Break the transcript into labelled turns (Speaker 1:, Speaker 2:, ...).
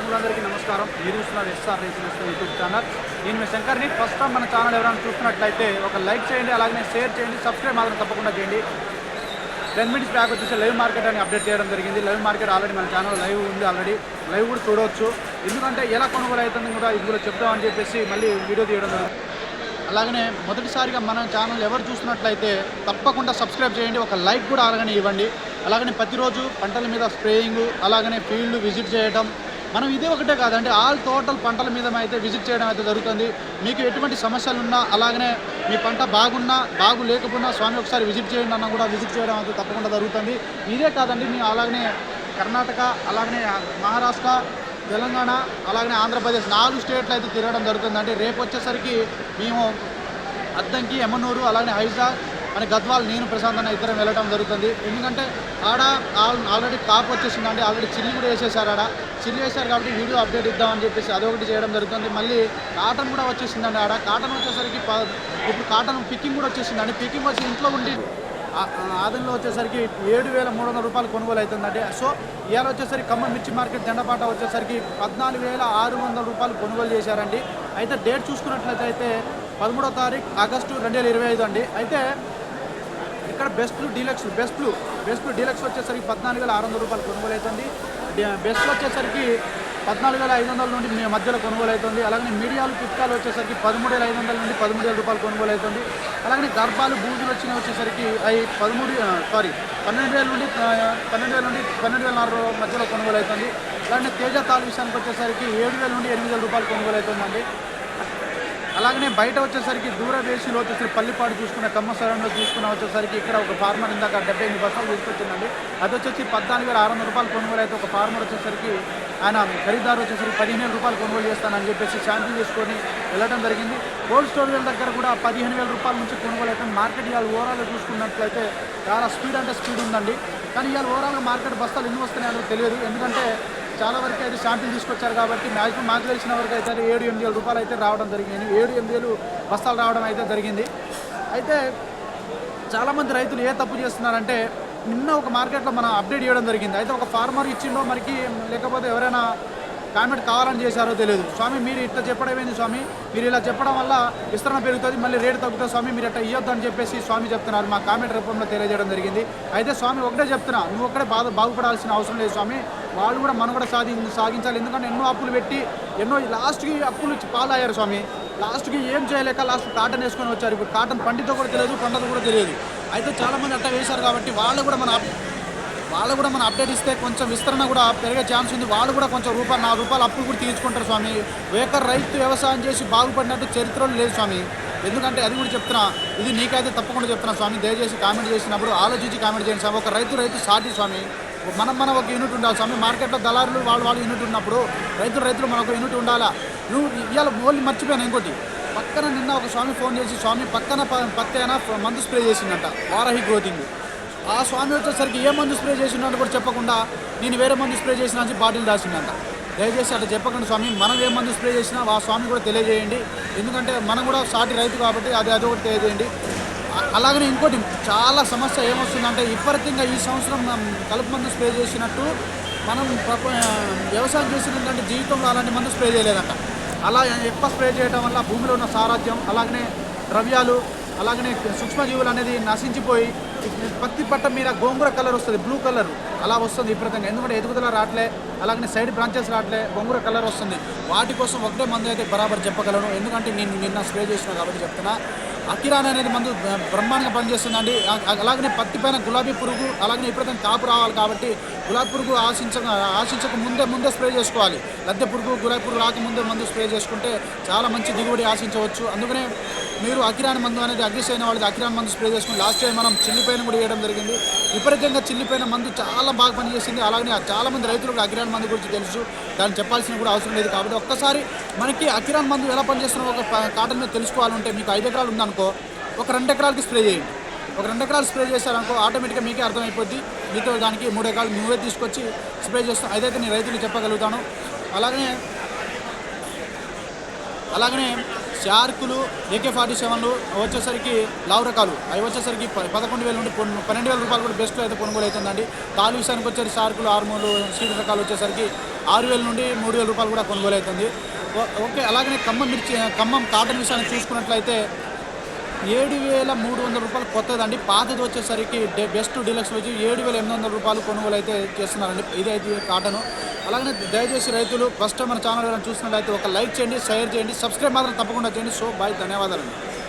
Speaker 1: రాములందరికీ నమస్కారం. మీరు చూస్తున్నారు ఎస్ఆర్ రేసినెస్ యూట్యూబ్ ఛానల్ నేను మీ శంకర్ని. ఫస్ట్ టైం మన ఛానల్ ఎవరైనా చూస్తున్నట్లయితే ఒక లైక్ చేయండి అలాగే షేర్ చేయండి సబ్స్క్రైబ్ మాత్రం తప్పకుండా చేయండి. టెన్ మినిట్స్ బ్యాక్ వచ్చేసి లైవ్ మార్కెట్ అని అప్డేట్ చేయడం జరిగింది. లైవ్ మార్కెట్ ఆల్రెడీ మన ఛానల్ లైవ్ ఉంది ఆల్రెడీ లైవ్ కూడా చూడవచ్చు ఎందుకంటే ఎలా కొనుగోలు అవుతుంది కూడా ఇది కూడా చెప్తామని చెప్పేసి మళ్ళీ వీడియో తీయడం అలాగనే మొదటిసారిగా మన ఛానల్ ఎవరు చూస్తున్నట్లయితే తప్పకుండా సబ్స్క్రైబ్ చేయండి. ఒక లైక్ కూడా అలాగనే ఇవ్వండి. అలాగనే ప్రతిరోజు పంటల మీద స్ప్రేయింగ్ అలాగనే ఫీల్డ్ విజిట్ చేయడం మనం ఇదే ఒకటే కాదండి ఆల్ టోటల్ పంటల మీద అయితే విజిట్ చేయడం అయితే జరుగుతుంది. మీకు ఎటువంటి సమస్యలు ఉన్నా అలాగనే మీ పంట బాగున్నా బాగు లేకపోయినా స్వామి ఒకసారి విజిట్ చేయండి అన్న కూడా విజిట్ చేయడం అయితే తప్పకుండా జరుగుతుంది. ఇదే కాదండి మేము అలాగనే కర్ణాటక అలాగనే మహారాష్ట్ర తెలంగాణ అలాగనే ఆంధ్రప్రదేశ్ నాలుగు స్టేట్లు అయితే తిరగడం జరుగుతుంది. అంటే రేపు వచ్చేసరికి మేము అద్దంకి ఎమ్మనూరు అలాగే హైజాగ్ అని గద్వాల్ నేను ప్రశాంత్ అన్న ఇద్దరం వెళ్ళడం జరుగుతుంది. ఎందుకంటే ఆడ ఆల్రెడీ కాప్ వచ్చేసిందండి ఆల్రెడీ చిల్లి కూడా వేసేసారు ఆడ. చిల్లి వేశారు కాబట్టి వీడియో అప్డేట్ ఇద్దామని చెప్పేసి అదొకటి చేయడం జరుగుతుంది. మళ్ళీ కాటన్ కూడా వచ్చేసిందండి ఆడ. కాటన్ వచ్చేసరికి ఇప్పుడు కాటన్ పికింగ్ కూడా వచ్చేసిందండి పికింగ్ వచ్చి ఇంట్లో ఉండి ఆదంలో వచ్చేసరికి ఏడు వేల మూడు వందల రూపాయలు కొనుగోలు అవుతుందండి సో ఇవాళ వచ్చేసరికి ఖమ్మం మిర్చి మార్కెట్ జెండపాట వచ్చేసరికి పద్నాలుగు వేల ఆరు వందల రూపాయలు కొనుగోలు చేశారండి. అయితే డేట్ చూసుకున్నట్లయితే అయితే పదమూడో తారీఖు ఆగస్టు రెండు వేల ఇరవై ఐదు అండి. అయితే ఇక్కడ best deluxe best best deluxe వచ్చేసరికి పద్నాలుగు వేల ఆరు వందల రూపాయలు కొనుగోలు అవుతుంది బెస్ట్ వచ్చేసరికి పద్నాలుగు వేల ఐదు వందల నుండి మధ్యలో కొనుగోలు అవుతుంది అలాగే మీడియాలు పిక్కాలు వచ్చేసరికి పదమూడు వేల ఐదు వందల నుండి పదమూడు వేల రూపాయలు కొనుగోలు అవుతుంది అలాగే గర్భాలు బూజులు వచ్చినవి వచ్చేసరికి అవి పదమూడు సారీ పన్నెండు వేల నుండి పన్నెండు వేల నుండి పన్నెండు వేల నాలుగు మధ్యలో కొనుగోలు అవుతుంది అలాగే తేజ తాలు విషయానికి వచ్చేసరికి ఏడు వేల నుండి ఎనిమిది వేల రూపాయలు కొనుగోలు అవుతుందండి అలాగనే బయట వచ్చేసరికి దూరదేశీలో వచ్చేసరికి పల్లిపాడు చూసుకున్న కమ్మసరంలో చూసుకున్న వచ్చేసరికి ఇక్కడ ఒక ఫార్మర్ ఇందాక డెబ్బై ఎనిమిది బస్తాలు తీసుకొచ్చిందండి. అది వచ్చేసి పద్నాలుగు వేల ఆరు వందల రూపాయలు కొనుగోలు అయితే ఒక ఫార్మర్ వచ్చేసరికి ఆయన ఖరీదారు వచ్చేసరికి పదిహేను వేల రూపాయలు కొనుగోలు చేస్తానని చెప్పేసి శాంతి చేసుకొని వెళ్ళడం జరిగింది. కోల్డ్ స్టోరేజ్ దగ్గర కూడా పదిహేను వేల రూపాయల నుంచి కొనుగోలు అయితే మార్కెట్ ఇవాళ ఓవరాల్ చూసుకున్నట్లయితే చాలా స్పీడ్ అంటే స్పీడ్ ఉందండి. కానీ ఇవాళ ఓవరాల్గా మార్కెట్ బస్తాలు ఎన్ని వస్తున్నాయో తెలియదు. ఎందుకంటే చాలా వరకు అయితే శాంపిల్ తీసుకొచ్చారు కాబట్టి మ్యాక్సిమం మాకు తెలిసిన వరకు అయితే ఏడు ఎనిమిది వేల రూపాయలు అయితే రావడం జరిగింది. ఏడు ఎనిమిది వేలు బస్తాలు రావడం అయితే జరిగింది. అయితే చాలామంది రైతులు ఏ తప్పు చేస్తున్నారంటే నిన్న ఒక మార్కెట్లో మనం అప్డేట్ చేయడం జరిగింది. అయితే ఒక ఫార్మర్ ఇచ్చిండో మనకి లేకపోతే ఎవరైనా కామెంట్ కావాలని చేశారో తెలియదు. స్వామి మీరు ఇట్లా చెప్పడం ఏంది స్వామి? మీరు ఇలా చెప్పడం వల్ల విస్తరణ పెరుగుతుంది మళ్ళీ రేటు తగ్గుతుంది స్వామి మీరు ఇట్లా ఇవ్వద్దు అని చెప్పేసి స్వామి చెప్తున్నారు. మా కామెంట్ రూపంలో తెలియజేయడం జరిగింది. అయితే స్వామి ఒకటే చెప్తున్నా నువ్వు ఒక్కడే బాధ బాగుపడాల్సిన అవసరం లేదు స్వామి. వాళ్ళు కూడా మనం కూడా సాధి సాగించాలి. ఎందుకంటే ఎన్నో అప్పులు పెట్టి ఎన్నో లాస్ట్కి అప్పులు పాలయ్యారు స్వామి. లాస్ట్కి ఏం చేయలేక లాస్ట్ కాటన్ వేసుకొని వచ్చారు. ఇప్పుడు కాటన్ పండితో కూడా తెలియదు పండదు కూడా తెలియదు. అయితే చాలామంది అట్ట వేశారు కాబట్టి వాళ్ళు కూడా మన వాళ్ళు కూడా మనం అప్డేట్ ఇస్తే కొంచెం విస్తరణ కూడా పెరిగే ఛాన్స్ ఉంది. వాళ్ళు కూడా కొంచెం రూపాయలు నాలుగు రూపాయలు అప్పులు కూడా తీర్చుకుంటారు స్వామి. వేకర్ రైతు వ్యవసాయం చేసి బాగుపడినట్టు చరిత్రలో లేదు స్వామి. ఎందుకంటే అది కూడా చెప్తున్నా ఇది నీకైతే తప్పకుండా చెప్తున్నా స్వామి. దయచేసి కామెంట్ చేసినప్పుడు ఆలోచించి కామెంట్ చేయండి స్వామి. ఒక రైతు రైతు సాటి స్వామి. మనం మనం ఒక యూనిట్ ఉండాలి స్వామి. మార్కెట్లో దళారులు వాళ్ళు వాళ్ళు యూనిట్ ఉన్నప్పుడు రైతులు రైతులు మనకు యూనిట్ ఉండాలా? నువ్వు ఇవాళ ఓన్లీ మర్చిపోయాను ఇంకోటి. పక్కన నిన్న ఒక స్వామి ఫోన్ చేసి స్వామి పక్కన పక్కన పత్తి అయినా మందు స్ప్రే చేసిందంట వారహి గ్రోతింగ్. ఆ స్వామి వచ్చేసరికి ఏ మందు స్ప్రే చేసినట్టు కూడా చెప్పకుండా నేను వేరే మందు స్ప్రే చేసిన అని బాటిల్ దాచిందంట. దయచేసి అట్లా చెప్పకండి స్వామి మనం ఏ మందు స్ప్రే చేసినా ఆ స్వామి కూడా తెలియజేయండి. ఎందుకంటే మనం కూడా సాటి రైతు కాబట్టి అది అది ఒకటి తెలియజేయండి. అలాగనే ఇంకోటి చాలా సమస్య ఏమొస్తుందంటే విపరీతంగా ఈ సంవత్సరం మనం కలుపు మందు స్ప్రే చేసినట్టు మనం ప్రప- వ్యవసాయం చేసినటువంటి జీవితంలో అలాంటి మందు స్ప్రే చేయలేదంట. అలా ఎక్కువ స్ప్రే చేయడం వల్ల భూమిలో ఉన్న సారాధ్యం అలాగనే ద్రవ్యాలు అలాగనే సూక్ష్మజీవులు అనేది నశించిపోయి పత్తి పట్ట మీద గోంగూర కలర్ వస్తుంది బ్లూ కలర్ అలా వస్తుంది విపరీతంగా. ఎందుకంటే ఎదుగుదల రావట్లే అలాగనే సైడ్ బ్రాంచెస్ రావట్లే గోంగూర కలర్ వస్తుంది. వాటి కోసం ఒకటే మందు అయితే బరాబర్ చెప్పగలను. ఎందుకంటే నేను నిన్న స్ప్రే చేసిన కాబట్టి చెప్తున్నా. అకిరాన్ అనేది మందు బ్రహ్మాండంగా పనిచేస్తుందండి. అలాగనే పత్తి పైన గులాబీ పురుగు అలాగనే విపరీతంగా కాపు రావాలి కాబట్టి గులాబీ పురుగు ఆశించక ఆశించక ముందే ముందే స్ప్రే చేసుకోవాలి. లద్దె పురుగు గులాబీ పురుగు రాకముందే మందు స్ప్రే చేసుకుంటే చాలా మంచి దిగుబడి ఆశించవచ్చు. అందుకనే మీరు అకిరాన్ మందు అనేది అగ్రిస్ అయిన వాళ్ళకి అకిరాన్ మందు స్ప్రే చేసుకుని లాస్ట్ టైం మనం చిల్లిపైన కూడా వేయడం జరిగింది. విపరీతంగా చిల్లిపోయిన మందు చాలా బాగా పనిచేసింది. అలాగే చాలామంది రైతులు కూడా అకిరాన్ మందు గురించి తెలుసు. దాన్ని చెప్పాల్సిన కూడా అవసరం లేదు కాబట్టి ఒక్కసారి మనకి అకిరాన్ మందు ఎలా పనిచేస్తున్న ఒక కాటన్ మీద తెలుసుకోవాలంటే మీకు ఐదు ఎకరాలు ఉందనుకో ఒక రెండు ఎకరాలకి స్ప్రే చేయండి. ఒక రెండు ఎకరాలు స్ప్రే చేశారనుకో ఆటోమేటిక్గా మీకే అర్థమైపోద్ది. మీతో దానికి మూడు ఎకరాలు నువ్వే తీసుకొచ్చి స్ప్రే చేస్తాం అదైతే నేను రైతులు చెప్పగలుగుతాను. అలాగనే అలాగనే షార్కులు ఏకే ఫార్టీ సెవెన్లు వచ్చేసరికి లావు రకాలు అవి వచ్చేసరికి ప- పదకొండు వేల నుండి పన్నెండు వేల రూపాయలు కూడా బెస్ట్ అయితే కొనుగోలు అవుతుందండి. తాలు విషయానికి వచ్చేసరికి షార్కులు హార్మోన్లు సీడ్ రకాలు వచ్చేసరికి ఆరు వేల నుండి మూడు వేల రూపాయలు కూడా కొనుగోలు అవుతుంది. ఓకే అలాగనే ఖమ్మం మిర్చి ఖమ్మం కాటన్ విషయాన్ని చూసుకున్నట్లయితే ఏడు వేల మూడు వందల రూపాయలు కొత్తదండి. పాతది వచ్చేసరికి డె బెస్ట్ డీలక్స్ వచ్చి ఏడు వేల ఎనిమిది వందల రూపాయలు కొనుగోలు అయితే చేస్తున్నారండి. ఇదైతే కాటన్. అలాగే దయచేసి రైతులు ఫస్ట్ మన ఛానల్ చూసినట్లయితే ఒక లైక్ చేయండి షేర్ చేయండి సబ్స్క్రైబ్ మాత్రం తప్పకుండా చేయండి. సో బాయ్ ధన్యవాదాలండి.